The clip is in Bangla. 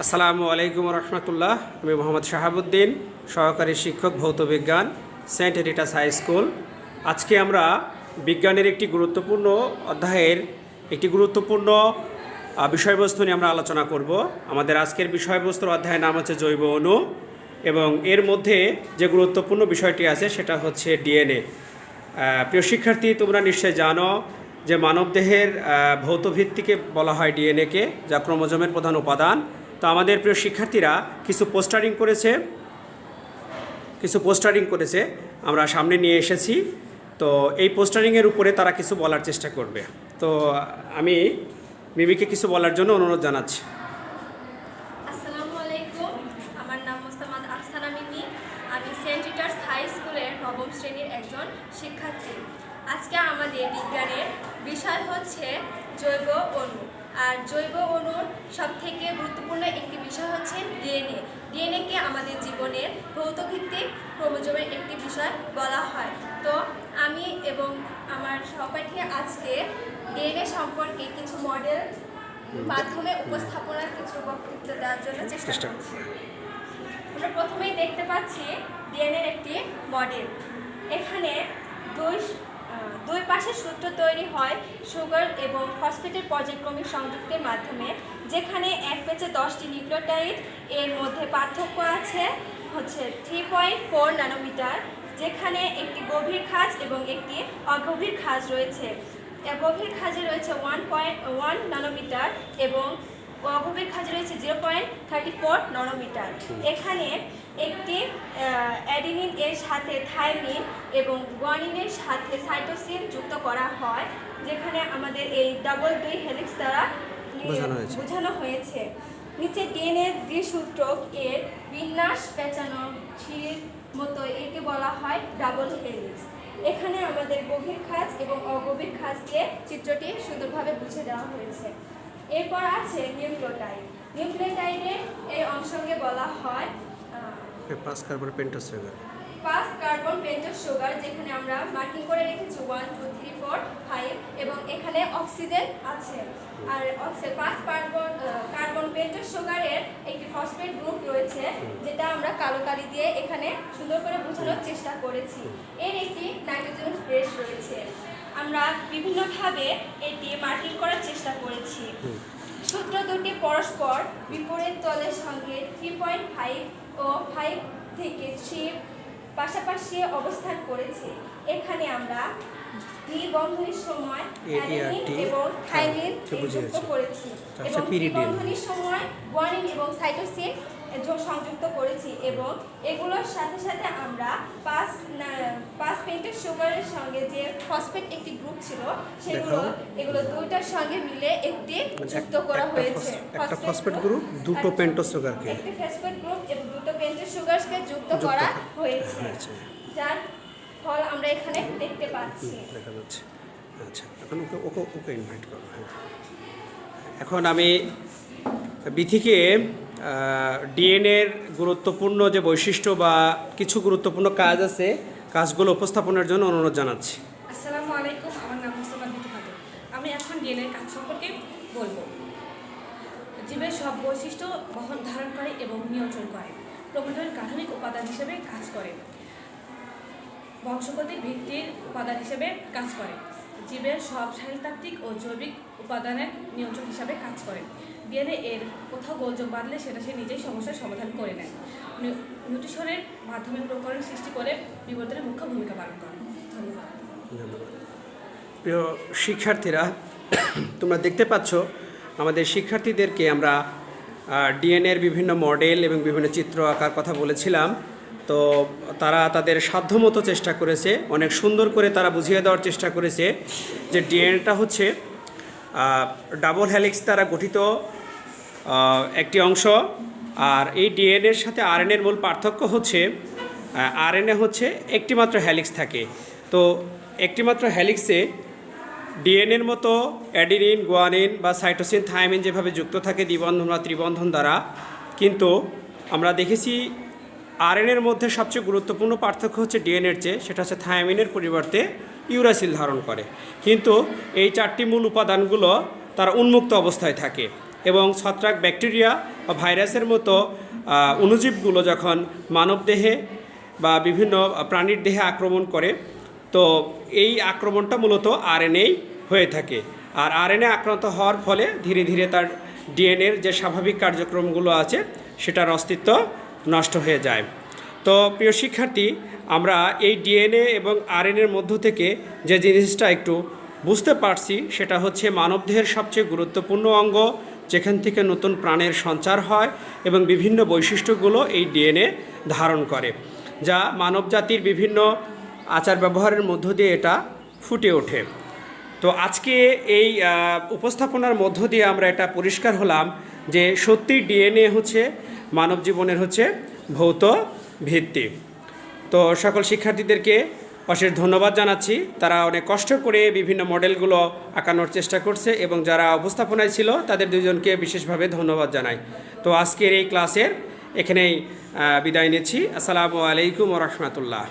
আসসালামু আলাইকুম রহমতুল্লাহ। আমি মোহাম্মদ শাহাবুদ্দিন সহকারী শিক্ষক ভৌত বিজ্ঞান সেন্ট এরিটাস হাই স্কুল। আজকে আমরা বিজ্ঞানের একটি গুরুত্বপূর্ণ অধ্যায়ের একটি গুরুত্বপূর্ণ বিষয়বস্তু নিয়ে আমরা আলোচনা করব। আমাদের আজকের বিষয়বস্তুর অধ্যায়ের নাম হচ্ছে জৈব অণু এবং এর মধ্যে যে গুরুত্বপূর্ণ বিষয়টি আছে সেটা হচ্ছে ডিএনএ। প্রিয় শিক্ষার্থী তোমরা নিশ্চয় জানো যে মানবদেহের আহ, ভৌত ভিত্তিকে বলা হয় ডিএনএকে যা ক্রোমোজোমের প্রধান উপাদান। তো আমাদের প্রিয় শিক্ষার্থীরা কিছু পোস্টারিং করেছে। কিছু পোস্টারিং করেছে। আমরা সামনে নিয়ে এসেছি। তো এই পোস্টারিংয়ের উপরে তারা কিছু বলার চেষ্টা করবে। তো আমি মিমিকে কিছু বলার জন্য অনুরোধ জানাচ্ছি। শিক্ষার্থী। আজকে আমাদের বিজ্ঞানের বিষয় হচ্ছে জৈব অণু। আর জৈব অণুর সবথেকে গুরুত্বপূর্ণ একটি বিষয় হচ্ছে ডিএনএ। ডিএনএকে আমাদের জীবনের ভৌতভিত্তিক ক্রোমোজোমের একটি বিষয় বলা হয়। তো আমি এবং আমার সহপাঠী আজকে ডিএনএ সম্পর্কে কিছু মডেল মাধ্যমে উপস্থাপনার কিছু বক্তব্য দেওয়ার জন্য চেষ্টা করছি। আমরা প্রথমেই দেখতে পাচ্ছি ডিএনএর একটি মডেল। এখানে দুই দুই পাশে সূত্র তৈরি হয় সুগার এবং ফসফেটের পর্যায়ক্রমিক সংযুক্তের মাধ্যমে, যেখানে এক পেচে দশটি নিউক্লিওটাইড এর মধ্যে পার্থক্য আছে হচ্ছে থ্রি পয়েন্ট ফোর ন্যানোমিটার, যেখানে একটি গভীর খাজ এবং একটি অগভীর খাজ রয়েছে। গভীর খাজে রয়েছে ওয়ান পয়েন্ট ওয়ান ন্যানোমিটার এবং অগভীর খাজে রয়েছে zero point thirty four nanometer এখানে একটি অ্যাডিনিন এর সাথে থাইমিন এবং গুয়ানিনের সাথে সাইটোসিন যুক্ত করা হয় যেখানে আমাদের এই ডাবল দুই হেলিক্স দ্বারা বোঝানো হয়েছে। নিচে ডিএনএ দ্বিসূত্রক এর বিন্যাস পেঁচানো ছিঁড়ির মতো একে বলা হয় ডাবল হেলিক্স এখানে আমাদের গভীর খাজ এবং অগভীর খাজকে চিত্রটি সুন্দরভাবে বুঝে দেওয়া হয়েছে। এরপর আছে নিউক্লিওটাইড। নিউক্লিওটাইডের এই অংশকে বলা হয় পাঁচ কার্বন পেন্টাস সুগার পাঁচ কার্বন পেন্টাস সুগার যেখানে আমরা মার্কিং করে রেখেছি one two three four five এবং এখানে অক্সিজেন আছে। আর অক্সিজেন পাঁচ কার্বন কার্বন পেন্টাস সুগারের একটি ফসফেট গ্রুপ রয়েছে যেটা আমরা কালো কালি দিয়ে এখানে সুন্দর করে বোঝানোর চেষ্টা করেছি। এর একটি নাইট্রোজেন বেস রয়েছে। আমরা বিভিন্নভাবে এটি মার্কিং করার চেষ্টা করেছি। সূত্র দুটি পরস্পর বিপরীত তলের সঙ্গে থ্রি পয়েন্ট ফাইভ ও ফাইভ থেকে থ্রি পাশাপাশি অবস্থান করেছে। এখানে আমরা দ্বি বন্ধনীর সময় ATRT এবং থাইমিন যুক্ত করেছি। আচ্ছা, এবং pyridine। বন্ধনীর সময় গুয়ানিন এবং সাইটোসিন সংযুক্ত করেছি এবং এগুলোর সাথে সাথে আমরা পাঁচ পাঁচ পেন্টের সুগারের সঙ্গে যে ফসফেট একটি গ্রুপ ছিল সেগুলো এগুলো দুইটার সঙ্গে মিলে একটি যুক্ত করা হয়েছে। একটা ফসফেট গ্রুপ দুটো পেন্টোস সুগারকে একটি ফসফেট গ্রুপ এবং দুটো পেন্টের সুগারকে যুক্ত করা হয়েছে। হয়েছে। যার ফল আমরা এখানে দেখতে পাচ্ছি। দেখা যাচ্ছে। আচ্ছা এখন ওকে ওকে ওকে ইনভাইট করো হ্যাঁ। এখন আমি বিথিকে ডিএনএর গুরুত্বপূর্ণ যে বৈশিষ্ট্য বা কিছু গুরুত্বপূর্ণ কাজ আছে, কাজগুলো উপস্থাপনের জন্য অনুরোধ জানাচ্ছি। আসসালামু আলাইকুম, আমার নাম খাতুন। আমি এখন ডিএনএর কাজ সম্পর্কে বলব। জীবের সব বৈশিষ্ট্য বহন, ধারণ করে এবং নিয়ন্ত্রণ করে। ক্রোমোজোমের গাঠনিক উপাদান হিসেবে কাজ করে। বংশগতির ভিত্তির উপাদান হিসেবে কাজ করে। জীবের সব শারীরতাত্ত্বিক ও জৈবিক উপাদানের নিয়ন্ত্রক হিসাবে কাজ করে। ডিএনএ এর কোথাও গোলযোগ বাঁধলে সেটা সে নিজেই সমস্যার সমাধান করে নেয়। নিউ- নিউট্রিশনের মাধ্যমে প্রকরণ সৃষ্টি করে বিবর্তনের মুখ্য ভূমিকা পালন করে। ধন্যবাদ। প্রিয় শিক্ষার্থীরা, তোমরা দেখতে পাচ্ছ, আমাদের শিক্ষার্থীদেরকে আমরা ডিএনএর বিভিন্ন মডেল এবং বিভিন্ন চিত্র আঁকার কথা বলেছিলাম। তো তারা তাদের সাধ্যমতো চেষ্টা করেছে, অনেক সুন্দর করে তারা বুঝিয়ে দেওয়ার চেষ্টা করেছে যে ডিএনএটা হচ্ছে ডাবল হ্যালিক্স দ্বারা গঠিত একটি অংশ। আর এই ডিএনএর সাথে আরএনএর মূল পার্থক্য হচ্ছে আরএনএ হচ্ছে একটিমাত্র হ্যালিক্স থাকে। তো একটিমাত্র হ্যালিক্সে ডিএনএর মতো অ্যাডিনিন, গুয়ানিন বা সাইটোসিন থায়ামিন যেভাবে যুক্ত থাকে দ্বিবন্ধন বা ত্রিবন্ধন দ্বারা, কিন্তু আমরা দেখেছি আরএনএর মধ্যে সবচেয়ে গুরুত্বপূর্ণ পার্থক্য হচ্ছে ডিএনএর চেয়ে, সেটা হচ্ছে থায়ামিনের পরিবর্তে ইউরাসিল ধারণ করে। কিন্তু এই চারটি মূল উপাদানগুলো তারা উন্মুক্ত অবস্থায় থাকে এবং ছত্রাক ব্যাকটেরিয়া বা ভাইরাসের মতো অণুজীবগুলো যখন মানবদেহে বা বিভিন্ন প্রাণীর দেহে আক্রমণ করে, তো এই আক্রমণটা মূলত আরএনএই হয়ে থাকে। আর আরএনএ আক্রান্ত হওয়ার ফলে ধীরে ধীরে তার ডিএনএর যে স্বাভাবিক কার্যক্রমগুলো আছে, সেটার অস্তিত্ব নষ্ট হয়ে যায়। তো প্রিয় শিক্ষার্থী, আমরা এই ডিএনএ এবং আরএনএর মধ্য থেকে যে জিনিসটা একটু বুঝতে পারছি, সেটা হচ্ছে মানবদেহের সবচেয়ে গুরুত্বপূর্ণ অঙ্গ, যেখান থেকে নতুন প্রাণের সঞ্চার হয় এবং বিভিন্ন বৈশিষ্ট্যগুলো এই ডিএনএ ধারণ করে, যা মানবজাতির বিভিন্ন আচার ব্যবহারের মধ্য দিয়ে এটা ফুটে ওঠে। তো আজকে এই উপস্থাপনার মধ্য দিয়ে আমরা এটা পরিষ্কার হলাম যে সত্যি ডিএনএ হচ্ছে মানব জীবনের হচ্ছে ভৌত ভিত্তি। তো সকল শিক্ষার্থীদেরকে অশেষ ধন্যবাদ জানাচ্ছি। তারা অনেক কষ্ট করে বিভিন্ন মডেলগুলো আঁকানোর চেষ্টা করছে এবং যারা উপস্থাপনায় ছিল, তাদের দুজনকে বিশেষভাবে ধন্যবাদ জানাই। তো আজকের এই ক্লাসের এখানেই বিদায় নিচ্ছি। আসসালামু আলাইকুম রহমতুল্লাহ।